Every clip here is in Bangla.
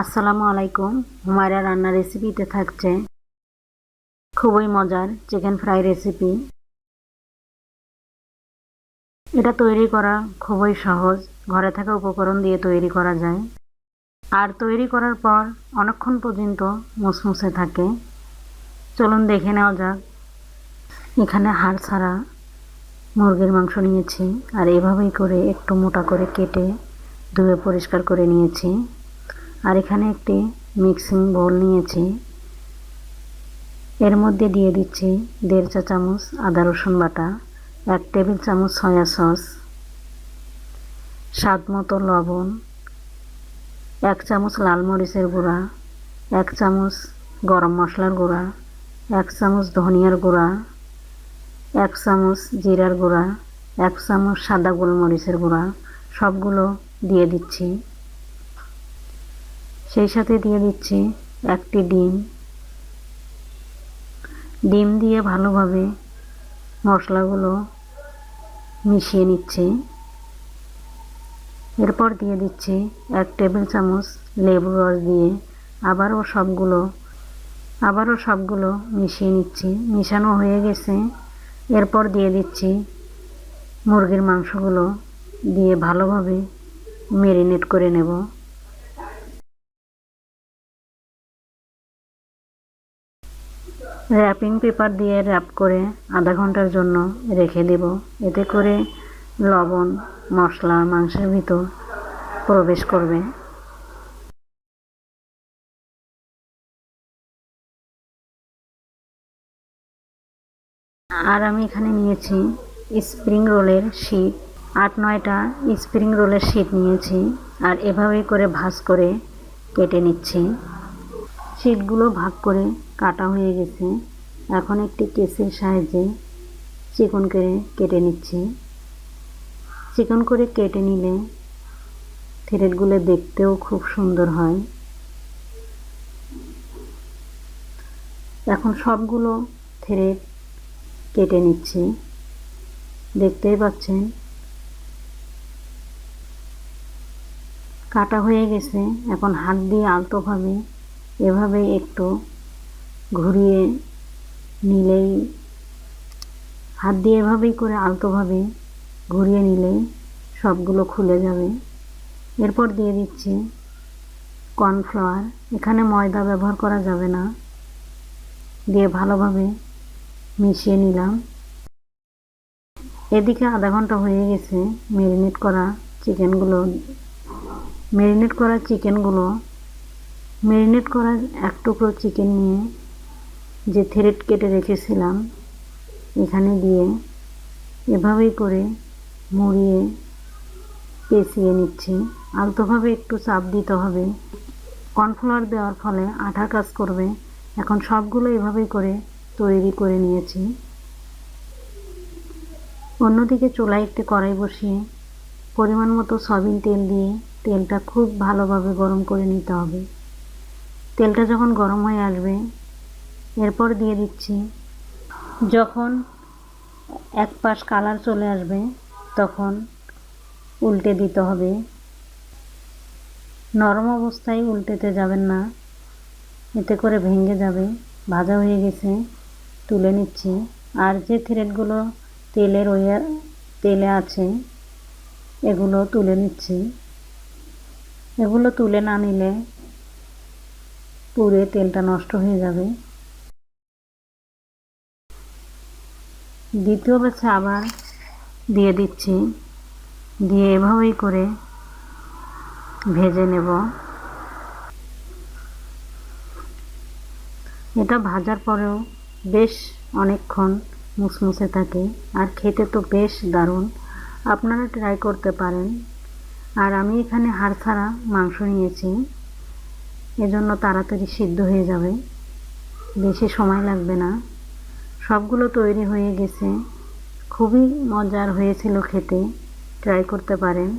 আসসালামু আলাইকুম। হুমায়রা রান্নার রেসিপিতে থাকছে। খুবই মজার চিকেন ফ্রাই রেসিপি এটা তৈরি করা খুবই সহজ। ঘরে থাকা উপকরণ দিয়ে তৈরি করা যায়। আর তৈরি করার পর অনেকক্ষণ পর্যন্ত মুসমুসে থাকে। চলুন দেখে নেওয়া যাক। এখানে হাড় ছাড়া মুরগির মাংস নিয়েছি। আর এভাবেই করে একটু মোটা করে কেটে ধুয়ে পরিষ্কার করে নিয়েছি। আর এখানে একটি মিক্সিং বোল নিয়েছি। এর মধ্যে দিয়ে দিচ্ছি দেড় চা চামচ আদা রসুন বাটা, এক টেবিল চামচ সয়া সস, স্বাদ মতো লবণ, এক চামচ লাল মরিচের গুঁড়া, এক চামচ গরম মশলার গুঁড়া, এক চামচ ধনিয়ার গুঁড়া, এক চামচ জিরার গুঁড়া, এক চামচ সাদা গোলমরিচের গুঁড়া, সবগুলো দিয়ে দিচ্ছি। সেই সাথে দিয়ে দিচ্ছি একটি ডিম। ডিম দিয়ে ভালোভাবে মশলাগুলো মিশিয়ে নিচ্ছি। এরপর দিয়ে দিচ্ছি এক টেবিল চামচ লেবু রস দিয়ে আবারও সবগুলো আবারও সবগুলো মিশিয়ে নিচ্ছি। মিশানো হয়ে গেছে। এরপর দিয়ে দিচ্ছি মুরগির মাংসগুলো দিয়ে ভালোভাবে মেরিনেট করে নেব। র্যাপিং পেপার দিয়ে র্যাপ করে আধা ঘণ্টার জন্য রেখে দেব। এতে করে লবণ, মশলা, মাংসের ভিতর প্রবেশ করবে। আর আমি এখানে নিয়েছি স্প্রিং রোলের শীট আট, নয়টা স্প্রিং রোলের শীট নিয়েছি আর এভাবেই করে ভাজ করে কেটে নিচ্ছি। শীটগুলো ভাগ করে কাটা হয়ে গেছে। এখন একটি কেসের সাহায্যে চিকন করে কেটে নিচ্ছি। চিকন করে কেটে নিলে থ্রেডগুলো দেখতেও খুব সুন্দর হয়। এখন সবগুলো থ্রেড কেটে নিচ্ছি। দেখতেই পাচ্ছেন? কাটা হয়ে গেছে। এখন হাত দিয়ে আলতোভাবে এভাবে একটু ঘুরিয়ে নিলেই, হাত দিয়ে এভাবেই করে আলতোভাবে ঘুরিয়ে নিলেই সবগুলো খুলে যাবে। এরপর দিয়ে দিচ্ছি কর্নফ্লাওয়ার। এখানে ময়দা ব্যবহার করা যাবে না। দিয়ে ভালোভাবে মিশিয়ে নিলাম। এদিকে আধা ঘণ্টা হয়ে গেছে ম্যারিনেট করা চিকেনগুলো। ম্যারিনেট করা চিকেনগুলো ম্যারিনেট করা এক টুকরো চিকেন নিয়ে যে থ্রেড কেটে রেখেছিলাম, এখানে দিয়ে এভাবেই করে মুড়িয়ে পেঁচিয়ে নিচ্ছি। আলতোভাবে একটু চাপ দিতে হবে। কর্নফ্লাওয়ার দেওয়ার ফলে আঠা কাজ করবে। এখন সবগুলো এভাবেই করে তৈরি করে নিয়েছি। অন্যদিকে চুলায় একটি কড়াই বসিয়ে পরিমাণ মতো সয়াবিন তেল দিয়ে তেলটা খুব ভালোভাবে গরম করে নিতে হবে। তেলটা যখন গরম হয়ে আসবে, এরপর দিয়ে দিচ্ছি, যখন এক পাশ কালার চলে আসবে, তখন উল্টে দিতে হবে। নরম অবস্থায় উল্টেতে যাবেন না, এতে করে ভেঙে যাবে, ভাজা হয়ে গেছে, তুলে নিচ্ছি। আর যে থ্রেডগুলো তেলের ওই তেলে আছে, এগুলো তুলে নিচ্ছি। এগুলো তুলে না নিলে পুড়ে তেলটা নষ্ট হয়ে যাবে। দ্বিতীয় ব্যাচে আবার দিয়ে দিচ্ছি। দিয়ে এভাবেই করে ভেজে নেব। এটা ভাজার পরেও বেশ অনেকক্ষণ মুসমুসে থাকে। আর খেতে তো বেশ দারুণ। আপনারা ট্রাই করতে পারেন। আর আমি এখানে হাড় ছাড়া মাংস নিয়েছি। এজন্য তাড়াতাড়ি সিদ্ধ হয়ে যাবে। বেশি সময় লাগবে না। সবগুলো তৈরি হয়ে গেছে। খুবই মজার হয়েছিল খেতে। ট্রাই করতে পারেন।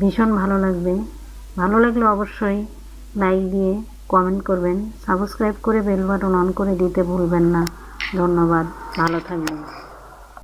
ভীষণ ভালো লাগবে। ভালো লাগলে অবশ্যই লাইক দিয়ে কমেন্ট করবেন। সাবস্ক্রাইব করে বেল বাটন অন করে দিতে ভুলবেন না। ধন্যবাদ। ভালো থাকবেন।